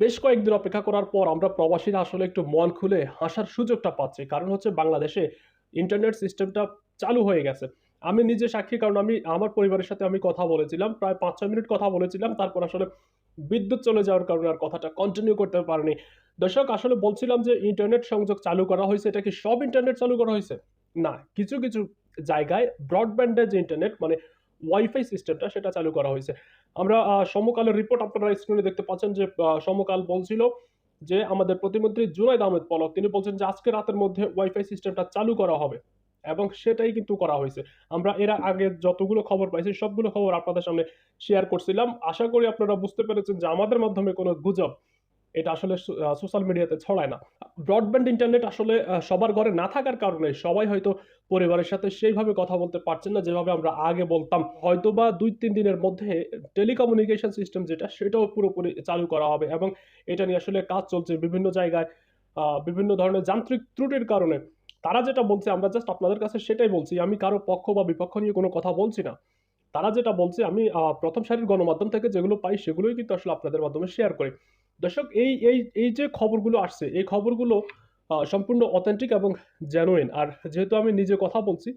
বেশ কয়েকদিন অপেক্ষা করার পর আমরা প্রবাসীরা আসলে একটু মন খুলে হাসার সুযোগটা পাচ্ছি। কারণ হচ্ছে বাংলাদেশে ইন্টারনেট সিস্টেমটা চালু হয়ে গেছে। আমি নিজে সাক্ষী, কারণ আমি আমার পরিবারের সাথে আমি কথা বলেছিলাম, প্রায় পাঁচ, ছয় মিনিট কথা বলেছিলাম, তারপর আসলে বিদ্যুৎ চলে যাওয়ার কারণে আর কথাটা কন্টিনিউ করতে পারিনি। দর্শক, আসলে বলছিলাম যে ইন্টারনেট সংযোগ চালু করা হয়েছে, এটা কি সব ইন্টারনেট চালু করা হয়েছে? না, কিছু কিছু জায়গায় ব্রডব্যান্ডের যে ইন্টারনেট মানে ওয়াইফাই সিস্টেমটা সেটা চালু করা হয়েছে। আমরা সমকালের রিপোর্ট আপনারা স্ক্রিনে দেখতে পাচ্ছেন যে সমকাল বলছিল যে, আমাদের প্রতিমন্ত্রী জুনাইদ আহমেদ পলক, তিনি বলছেন যে, আজকে রাতের মধ্যে ওয়াইফাই সিস্টেমটা চালু করা হবে এবং সেটাই কিন্তু করা হয়েছে। আমরা এর আগে যতগুলো খবর পাইছি, সবগুলো খবর আপনাদের সামনে শেয়ার করছিলাম। আশা করি আপনারা বুঝতে পেরেছেন যে, আমাদের মাধ্যমে কোনো গুজব এটা আসলে সোশ্যাল মিডিয়াতে ছড়ায় না। ব্রডব্যান্ড ইন্টারনেট আসলে সবার ঘরে না থাকার কারণে সবাই হয়তো পরিবারের সাথে সেইভাবে কথা বলতে পারছেন না যেভাবে আমরা আগে বলতাম। হয়তো বা দুই তিন দিনের মধ্যে টেলিকমিউনিকেশন সিস্টেম যেটা, সেটাও পুরোপুরি চালু করা হবে এবং এটা নিয়ে আসলে কাজ চলছে বিভিন্ন জায়গায় বিভিন্ন ধরনের যান্ত্রিক ত্রুটির কারণে। তারা যেটা বলছে, আমরা জাস্ট আপনাদের কাছে সেটাই বলছি, আমি কারও পক্ষ বা বিপক্ষ নিয়ে কোনো কথা বলছি না। তারা যেটা বলছে, আমি প্রথম সারির গণমাধ্যম থেকে যেগুলো পাই, সেগুলোই কিন্তু আসলে আপনাদের মাধ্যমে শেয়ার করি। দর্শক, এই এই এই যে খবরগুলো আসছে, এই খবরগুলো সম্পূর্ণ অথেন্টিক এবং জেনুইন আর যেহেতু আমি নিজে কথা বলছি,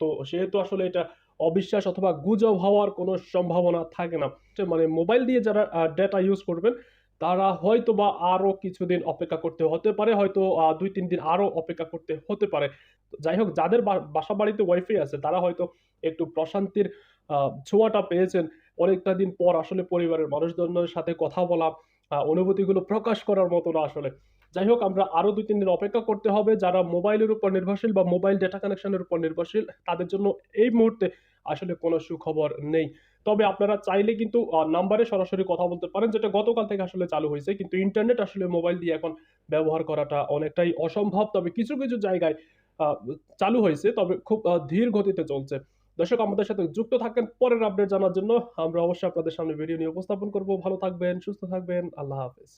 তো সেহেতু আসলে এটা অবিশ্বাস অথবা গুজব হওয়ার কোনো সম্ভাবনা থাকে না। মানে মোবাইল দিয়ে যারা ডেটা ইউজ করবেন, তারা হয়তো বা আরও কিছুদিন অপেক্ষা করতে হতে পারে, হয়তো দুই, তিন দিন আরও অপেক্ষা করতে হতে পারে। যাই হোক, যাদের বাসা বাড়িতে ওয়াইফাই আছে, তারা হয়তো একটু প্রশান্তির ছোঁয়াটা পেয়েছেন। অনেকটা দিন পর আসলে পরিবারের মানুষজনের সাথে কথা বলা অনুভূতিগুলো প্রকাশ করার মতো না আসলে। যাই হোক, আমরা আরও দুই, তিন দিন অপেক্ষা করতে হবে। যারা মোবাইলের উপর নির্ভরশীল বা মোবাইল ডেটা কানেকশনের উপর নির্ভরশীল, তাদের জন্য এই মুহূর্তে আসলে কোনো সুখবর নেই। তবে আপনারা চাইলে কিন্তু নাম্বারে সরাসরি কথা বলতে পারেন, যেটা গতকাল থেকে আসলে চালু হয়েছে। কিন্তু ইন্টারনেট আসলে মোবাইল দিয়ে এখন ব্যবহার করাটা অনেকটাই অসম্ভব। তবে কিছু কিছু জায়গায় চালু হয়েছে, তবে খুব ধীর গতিতে চলছে। দর্শক, আমাদের সাথে যুক্ত থাকেন পরের আপডেট জানার জন্য। আমরা অবশ্যই আপনাদের সামনে ভিডিও নিয়ে উপস্থাপন করব। ভালো থাকবেন, সুস্থ থাকবেন। আল্লাহ হাফেজ।